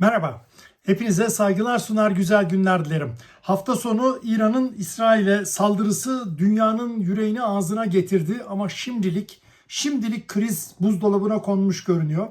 Merhaba. Hepinize saygılar sunar güzel günler dilerim. Hafta sonu İran'ın İsrail'e saldırısı dünyanın yüreğini ağzına getirdi ama şimdilik şimdilik kriz buzdolabına konmuş görünüyor.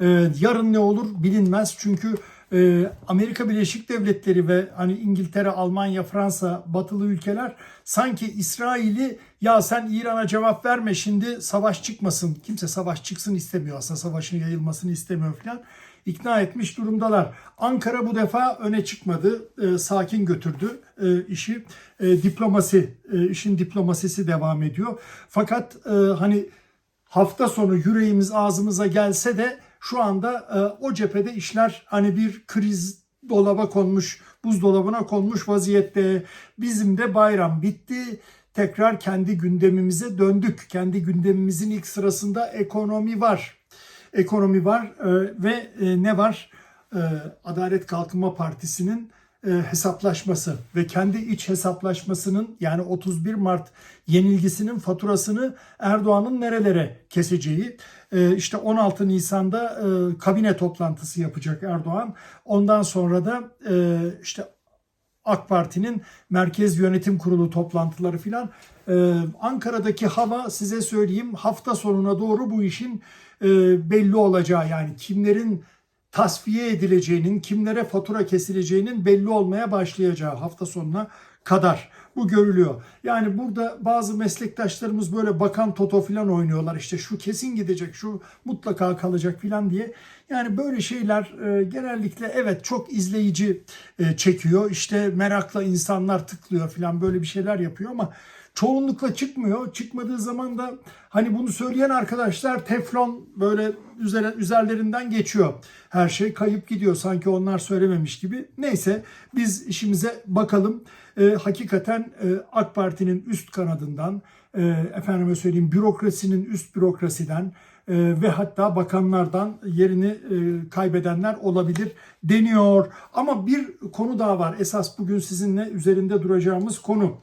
Ee, yarın ne olur bilinmez çünkü e, Amerika Birleşik Devletleri ve hani İngiltere, Almanya, Fransa, batılı ülkeler sanki İsrail'i ya sen İran'a cevap verme şimdi savaş çıkmasın. Kimse savaş çıksın istemiyor aslında savaşın yayılmasını istemiyor falan ikna etmiş durumdalar. Ankara bu defa öne çıkmadı. E, sakin götürdü e, işi. E, diplomasi, e, işin diplomasisi devam ediyor. Fakat e, hani hafta sonu yüreğimiz ağzımıza gelse de şu anda e, o cephede işler hani bir kriz dolaba konmuş, buzdolabına konmuş vaziyette. Bizim de bayram bitti. Tekrar kendi gündemimize döndük. Kendi gündemimizin ilk sırasında ekonomi var ekonomi var e, ve e, ne var? E, Adalet Kalkınma Partisi'nin e, hesaplaşması ve kendi iç hesaplaşmasının yani 31 Mart yenilgisinin faturasını Erdoğan'ın nerelere keseceği. E, işte 16 Nisan'da e, kabine toplantısı yapacak Erdoğan. Ondan sonra da e, işte AK Parti'nin Merkez Yönetim Kurulu toplantıları filan. Ankara'daki hava size söyleyeyim hafta sonuna doğru bu işin belli olacağı yani kimlerin tasfiye edileceğinin, kimlere fatura kesileceğinin belli olmaya başlayacağı hafta sonuna kadar bu görülüyor. Yani burada bazı meslektaşlarımız böyle bakan toto filan oynuyorlar. İşte şu kesin gidecek, şu mutlaka kalacak filan diye. Yani böyle şeyler e, genellikle evet çok izleyici e, çekiyor. İşte merakla insanlar tıklıyor filan böyle bir şeyler yapıyor ama çoğunlukla çıkmıyor. Çıkmadığı zaman da hani bunu söyleyen arkadaşlar teflon böyle üzerine, üzerlerinden geçiyor. Her şey kayıp gidiyor sanki onlar söylememiş gibi. Neyse biz işimize bakalım. E, hakikaten e, AK Parti'nin üst kanadından, e, efendime söyleyeyim bürokrasinin üst bürokrasiden ve hatta bakanlardan yerini e, kaybedenler olabilir deniyor. Ama bir konu daha var. Esas bugün sizinle üzerinde duracağımız konu.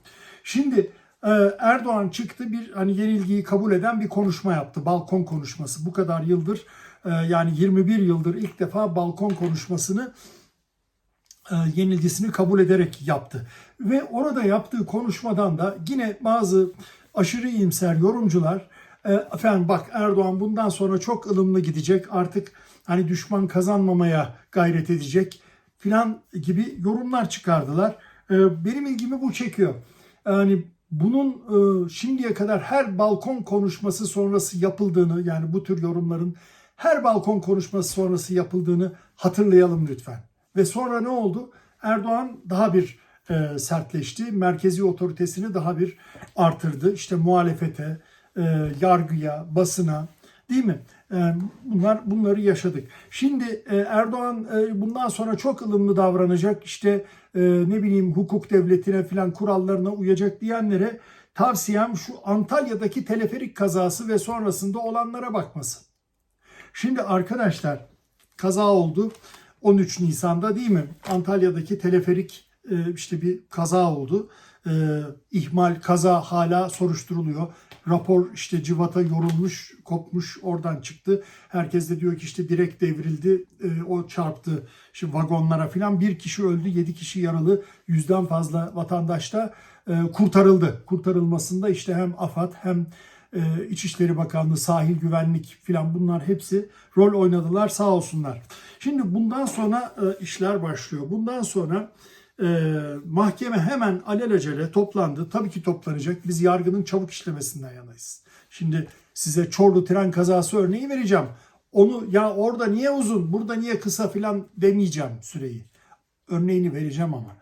Şimdi e, Erdoğan çıktı bir hani yenilgiyi kabul eden bir konuşma yaptı. Balkon konuşması. Bu kadar yıldır e, yani 21 yıldır ilk defa balkon konuşmasını yenilgisini kabul ederek yaptı. Ve orada yaptığı konuşmadan da yine bazı aşırı iyimser yorumcular efendim bak Erdoğan bundan sonra çok ılımlı gidecek artık hani düşman kazanmamaya gayret edecek filan gibi yorumlar çıkardılar. E, benim ilgimi bu çekiyor. Yani bunun e, şimdiye kadar her balkon konuşması sonrası yapıldığını yani bu tür yorumların her balkon konuşması sonrası yapıldığını hatırlayalım lütfen. Ve sonra ne oldu? Erdoğan daha bir e, sertleşti. Merkezi otoritesini daha bir artırdı. İşte muhalefete, e, yargıya, basına değil mi? E, bunlar bunları yaşadık. Şimdi e, Erdoğan e, bundan sonra çok ılımlı davranacak. İşte e, ne bileyim hukuk devletine falan kurallarına uyacak diyenlere tavsiyem şu Antalya'daki teleferik kazası ve sonrasında olanlara bakması. Şimdi arkadaşlar kaza oldu. 13 Nisan'da değil mi? Antalya'daki teleferik e, işte bir kaza oldu. E, ihmal, kaza hala soruşturuluyor. Rapor işte civata yorulmuş, kopmuş oradan çıktı. Herkes de diyor ki işte direkt devrildi, e, o çarptı şimdi vagonlara falan. Bir kişi öldü, yedi kişi yaralı. Yüzden fazla vatandaş da kurtarıldı. Kurtarılmasında işte hem AFAD hem İçişleri Bakanlığı, sahil güvenlik filan bunlar hepsi rol oynadılar sağ olsunlar. Şimdi bundan sonra işler başlıyor. Bundan sonra mahkeme hemen alelacele toplandı. Tabii ki toplanacak. Biz yargının çabuk işlemesinden yanayız. Şimdi size Çorlu tren kazası örneği vereceğim. Onu ya orada niye uzun, burada niye kısa filan demeyeceğim süreyi. Örneğini vereceğim ama.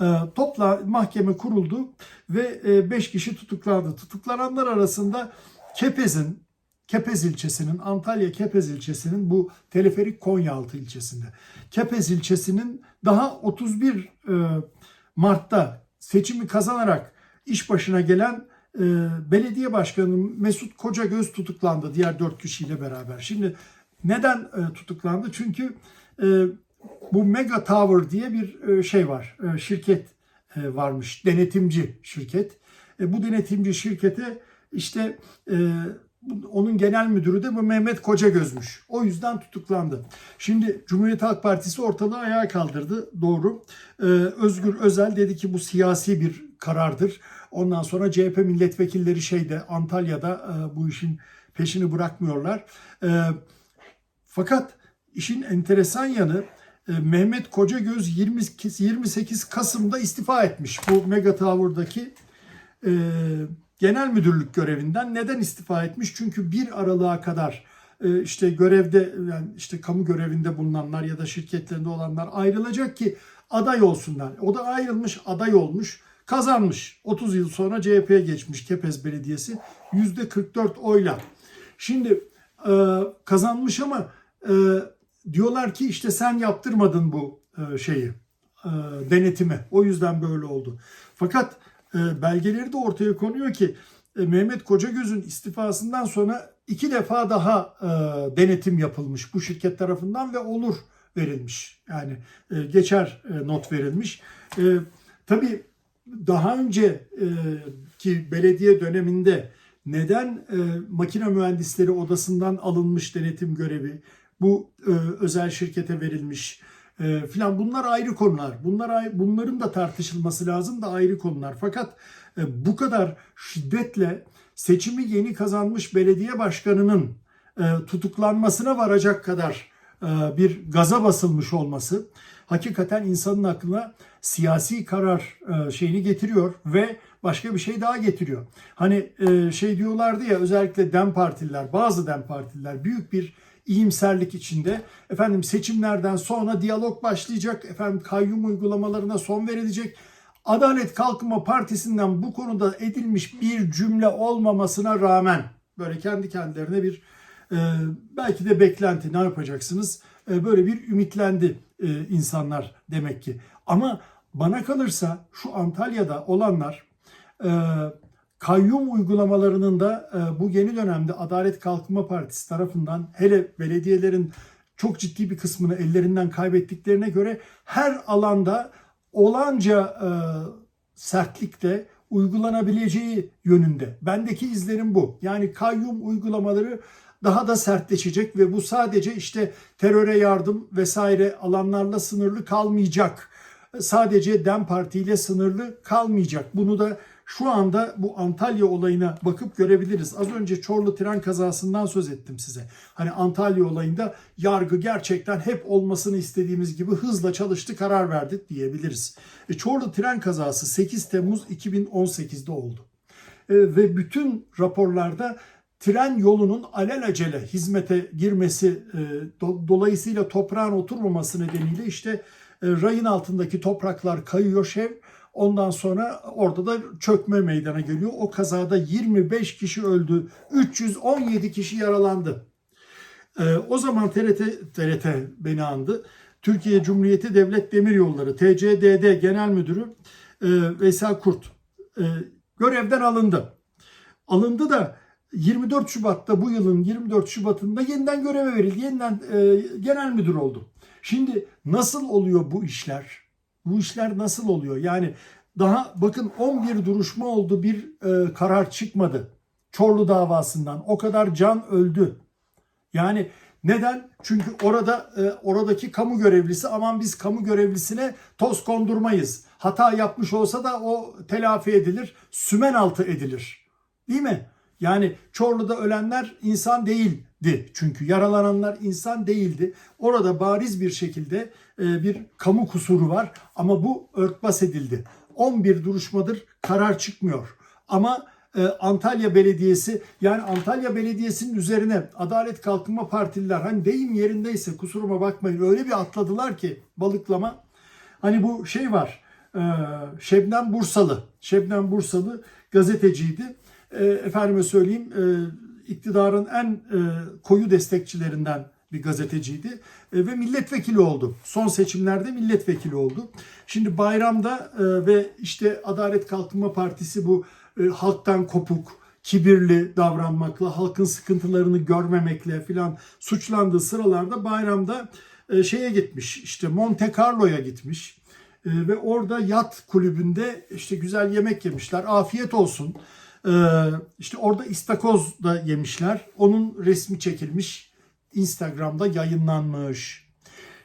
E, topla mahkeme kuruldu ve 5 kişi tutuklandı. Tutuklananlar arasında Kepez'in, Kepez ilçesinin, Antalya Kepez ilçesinin bu teleferik Konyaaltı ilçesinde. Kepez ilçesinin daha 31 e, Mart'ta seçimi kazanarak iş başına gelen e, belediye başkanı Mesut Kocagöz tutuklandı diğer 4 kişiyle beraber. Şimdi neden tutuklandı? Çünkü bu Mega Tower diye bir şey var. Şirket varmış. Denetimci şirket. Bu denetimci şirkete işte onun genel müdürü de bu Mehmet Kocagöz'müş. O yüzden tutuklandı. Şimdi Cumhuriyet Halk Partisi ortalığı ayağa kaldırdı. Doğru. Ee, Özgür Özel dedi ki bu siyasi bir karardır. Ondan sonra CHP milletvekilleri şeyde Antalya'da e, bu işin peşini bırakmıyorlar. E, fakat işin enteresan yanı e, Mehmet Kocagöz 20, 28 Kasım'da istifa etmiş. Bu Mega Tower'daki e, genel müdürlük görevinden. Neden istifa etmiş? Çünkü bir aralığa kadar e, işte görevde yani işte kamu görevinde bulunanlar ya da şirketlerinde olanlar ayrılacak ki aday olsunlar. O da ayrılmış, aday olmuş, kazanmış. 30 yıl sonra CHP'ye geçmiş Kepez Belediyesi %44 oyla. Şimdi e, kazanmış ama e, diyorlar ki işte sen yaptırmadın bu şeyi denetimi. O yüzden böyle oldu. Fakat belgeleri de ortaya konuyor ki e, Mehmet Kocagöz'ün istifasından sonra iki defa daha e, denetim yapılmış bu şirket tarafından ve olur verilmiş. Yani e, geçer e, not verilmiş. E, tabii daha önce e, ki belediye döneminde neden e, makine mühendisleri odasından alınmış denetim görevi bu e, özel şirkete verilmiş e, filan bunlar ayrı konular. Bunlar bunların da tartışılması lazım da ayrı konular. Fakat e, bu kadar şiddetle seçimi yeni kazanmış belediye başkanının e, tutuklanmasına varacak kadar e, bir gaza basılmış olması hakikaten insanın aklına siyasi karar e, şeyini getiriyor ve başka bir şey daha getiriyor. Hani e, şey diyorlardı ya özellikle DEM partililer, bazı DEM partililer büyük bir iyimserlik içinde. Efendim seçimlerden sonra diyalog başlayacak. Efendim kayyum uygulamalarına son verilecek. Adalet Kalkınma Partisi'nden bu konuda edilmiş bir cümle olmamasına rağmen böyle kendi kendilerine bir e, belki de beklenti ne yapacaksınız? E, böyle bir ümitlendi e, insanlar demek ki. Ama bana kalırsa şu Antalya'da olanlar e, kayyum uygulamalarının da e, bu yeni dönemde Adalet Kalkınma Partisi tarafından hele belediyelerin çok ciddi bir kısmını ellerinden kaybettiklerine göre her alanda olanca e, sertlikte uygulanabileceği yönünde. Bendeki izlerim bu. Yani kayyum uygulamaları daha da sertleşecek ve bu sadece işte teröre yardım vesaire alanlarla sınırlı kalmayacak. Sadece DEM Parti ile sınırlı kalmayacak. Bunu da şu anda bu Antalya olayına bakıp görebiliriz. Az önce Çorlu tren kazasından söz ettim size. Hani Antalya olayında yargı gerçekten hep olmasını istediğimiz gibi hızla çalıştı, karar verdi diyebiliriz. E, Çorlu tren kazası 8 Temmuz 2018'de oldu. E, ve bütün raporlarda tren yolunun alelacele hizmete girmesi e, do- dolayısıyla toprağın oturmaması nedeniyle işte e, rayın altındaki topraklar kayıyor şev. Ondan sonra orada da çökme meydana geliyor. O kazada 25 kişi öldü, 317 kişi yaralandı. Ee, o zaman TRT, TRT beni andı. Türkiye Cumhuriyeti Devlet Demiryolları TCDD Genel Müdürü e, Veysel Kurt e, görevden alındı. Alındı da 24 Şubat'ta bu yılın 24 Şubat'ında yeniden göreve verildi. Yeniden e, genel müdür oldu. Şimdi nasıl oluyor bu işler? Bu işler nasıl oluyor? Yani daha bakın 11 duruşma oldu bir e, karar çıkmadı. Çorlu davasından. O kadar can öldü. Yani neden? Çünkü orada e, oradaki kamu görevlisi aman biz kamu görevlisine toz kondurmayız. Hata yapmış olsa da o telafi edilir, sümen altı edilir. Değil mi? Yani Çorlu'da ölenler insan değildi. Çünkü yaralananlar insan değildi. Orada bariz bir şekilde bir kamu kusuru var ama bu örtbas edildi. 11 duruşmadır karar çıkmıyor. Ama e, Antalya Belediyesi yani Antalya Belediyesi'nin üzerine Adalet Kalkınma Partililer hani deyim yerindeyse kusuruma bakmayın öyle bir atladılar ki balıklama. Hani bu şey var e, Şebnem Bursalı. Şebnem Bursalı gazeteciydi. E, efendime söyleyeyim e, iktidarın en e, koyu destekçilerinden bir gazeteciydi E, ve milletvekili oldu. Son seçimlerde milletvekili oldu. Şimdi bayramda e, ve işte Adalet Kalkınma Partisi bu e, halktan kopuk, kibirli davranmakla, halkın sıkıntılarını görmemekle filan suçlandığı sıralarda bayramda e, şeye gitmiş. işte Monte Carlo'ya gitmiş. E, ve orada yat kulübünde işte güzel yemek yemişler. Afiyet olsun. E, işte orada istakoz da yemişler. Onun resmi çekilmiş. Instagram'da yayınlanmış.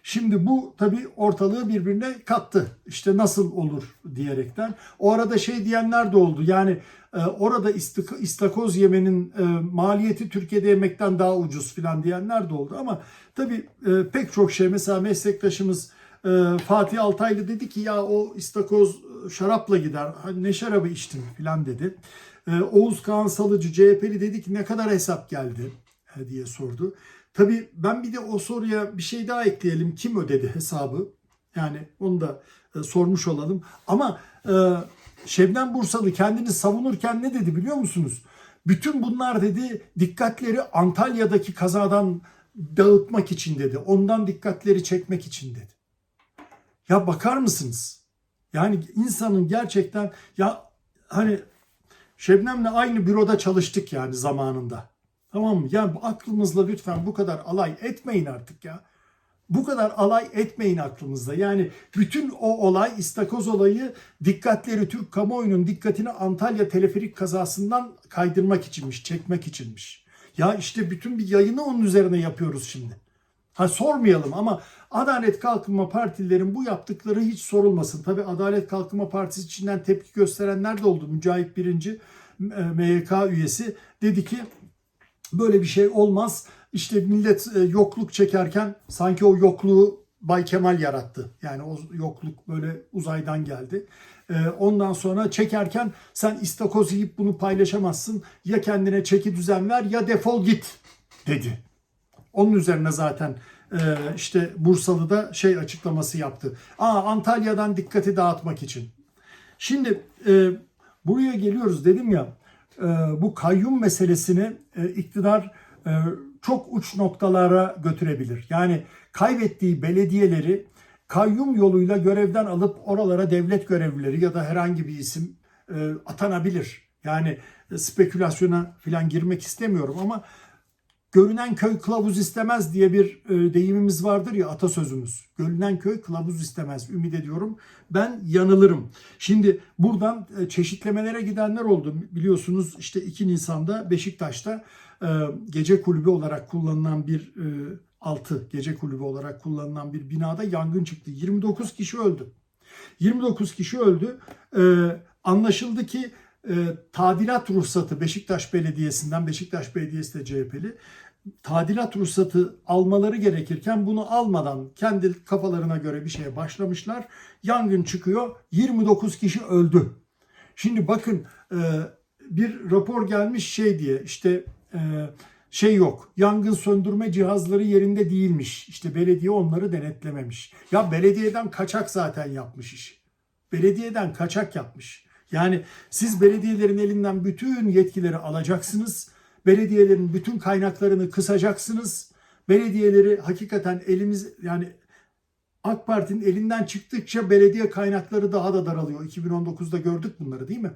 Şimdi bu tabii ortalığı birbirine kattı. İşte nasıl olur diyerekten. O arada şey diyenler de oldu. Yani e, orada istik- istakoz yemenin e, maliyeti Türkiye'de yemekten daha ucuz falan diyenler de oldu. Ama tabii e, pek çok şey mesela meslektaşımız e, Fatih Altaylı dedi ki ya o istakoz e, şarapla gider. Ne şarabı içtin falan dedi. E, Oğuz Kağan Salıcı CHP'li dedi ki ne kadar hesap geldi e, diye sordu. Tabii ben bir de o soruya bir şey daha ekleyelim. Kim ödedi hesabı? Yani onu da e, sormuş olalım. Ama e, Şebnem Bursalı kendini savunurken ne dedi biliyor musunuz? Bütün bunlar dedi dikkatleri Antalya'daki kazadan dağıtmak için dedi. Ondan dikkatleri çekmek için dedi. Ya bakar mısınız? Yani insanın gerçekten ya hani Şebnem'le aynı büroda çalıştık yani zamanında. Tamam mı? Yani bu aklımızla lütfen bu kadar alay etmeyin artık ya. Bu kadar alay etmeyin aklımızda. Yani bütün o olay, istakoz olayı dikkatleri Türk kamuoyunun dikkatini Antalya teleferik kazasından kaydırmak içinmiş, çekmek içinmiş. Ya işte bütün bir yayını onun üzerine yapıyoruz şimdi. Ha sormayalım ama Adalet Kalkınma Partililerin bu yaptıkları hiç sorulmasın. Tabi Adalet Kalkınma Partisi içinden tepki gösterenler de oldu. Mücahit Birinci e, MYK üyesi dedi ki böyle bir şey olmaz. İşte millet e, yokluk çekerken sanki o yokluğu Bay Kemal yarattı. Yani o yokluk böyle uzaydan geldi. E, Ondan sonra çekerken sen istakoz yiyip bunu paylaşamazsın. Ya kendine çeki düzen ver ya defol git dedi. Onun üzerine zaten e, işte Bursalı'da şey açıklaması yaptı. Aa Antalya'dan dikkati dağıtmak için. Şimdi buraya geliyoruz dedim ya bu kayyum meselesini e, iktidar e, çok uç noktalara götürebilir. Yani kaybettiği belediyeleri kayyum yoluyla görevden alıp oralara devlet görevlileri ya da herhangi bir isim e, atanabilir. Yani spekülasyona falan girmek istemiyorum ama Görünen köy kılavuz istemez diye bir e, deyimimiz vardır ya atasözümüz. Görünen köy kılavuz istemez. Ümit ediyorum ben yanılırım. Şimdi buradan e, çeşitlemelere gidenler oldu. Biliyorsunuz işte 2 Nisan'da Beşiktaş'ta e, gece kulübü olarak kullanılan bir e, altı gece kulübü olarak kullanılan bir binada yangın çıktı. 29 kişi öldü. 29 kişi öldü. Anlaşıldı ki tadilat ruhsatı Beşiktaş Belediyesi'nden, Beşiktaş Belediyesi de CHP'li, tadilat ruhsatı almaları gerekirken bunu almadan kendi kafalarına göre bir şeye başlamışlar. Yangın çıkıyor, 29 kişi öldü. Şimdi bakın e, bir rapor gelmiş şey diye işte e, şey yok. Yangın söndürme cihazları yerinde değilmiş. İşte belediye onları denetlememiş. Ya belediyeden kaçak zaten yapmış işi. Belediyeden kaçak yapmış. Yani siz belediyelerin elinden bütün yetkileri alacaksınız. Belediyelerin bütün kaynaklarını kısacaksınız. Belediyeleri hakikaten elimiz yani AK Parti'nin elinden çıktıkça belediye kaynakları daha da daralıyor. 2019'da gördük bunları değil mi?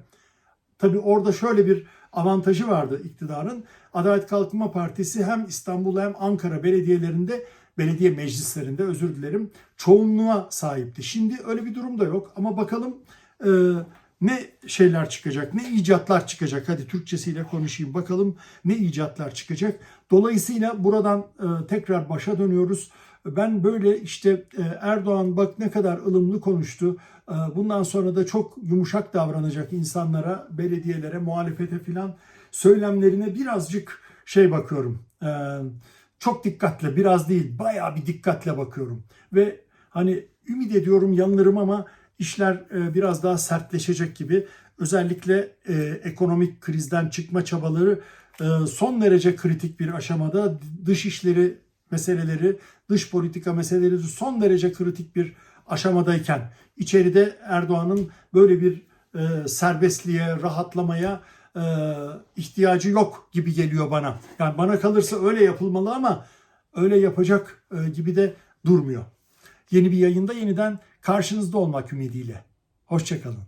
Tabii orada şöyle bir avantajı vardı iktidarın. Adalet Kalkınma Partisi hem İstanbul hem Ankara belediyelerinde, belediye meclislerinde özür dilerim, çoğunluğa sahipti. Şimdi öyle bir durum da yok ama bakalım e, ne şeyler çıkacak, ne icatlar çıkacak. Hadi Türkçesiyle konuşayım bakalım ne icatlar çıkacak. Dolayısıyla buradan e, tekrar başa dönüyoruz. Ben böyle işte e, Erdoğan bak ne kadar ılımlı konuştu. E, bundan sonra da çok yumuşak davranacak insanlara, belediyelere, muhalefete filan söylemlerine birazcık şey bakıyorum. E, çok dikkatle, biraz değil, bayağı bir dikkatle bakıyorum. Ve hani ümit ediyorum yanılırım ama işler e, biraz daha sertleşecek gibi. Özellikle e, ekonomik krizden çıkma çabaları e, son derece kritik bir aşamada. Dış işleri meseleleri, dış politika meseleleri son derece kritik bir aşamadayken içeride Erdoğan'ın böyle bir e, serbestliğe, rahatlamaya e, ihtiyacı yok gibi geliyor bana. Yani bana kalırsa öyle yapılmalı ama öyle yapacak e, gibi de durmuyor. Yeni bir yayında yeniden karşınızda olmak ümidiyle. Hoşçakalın.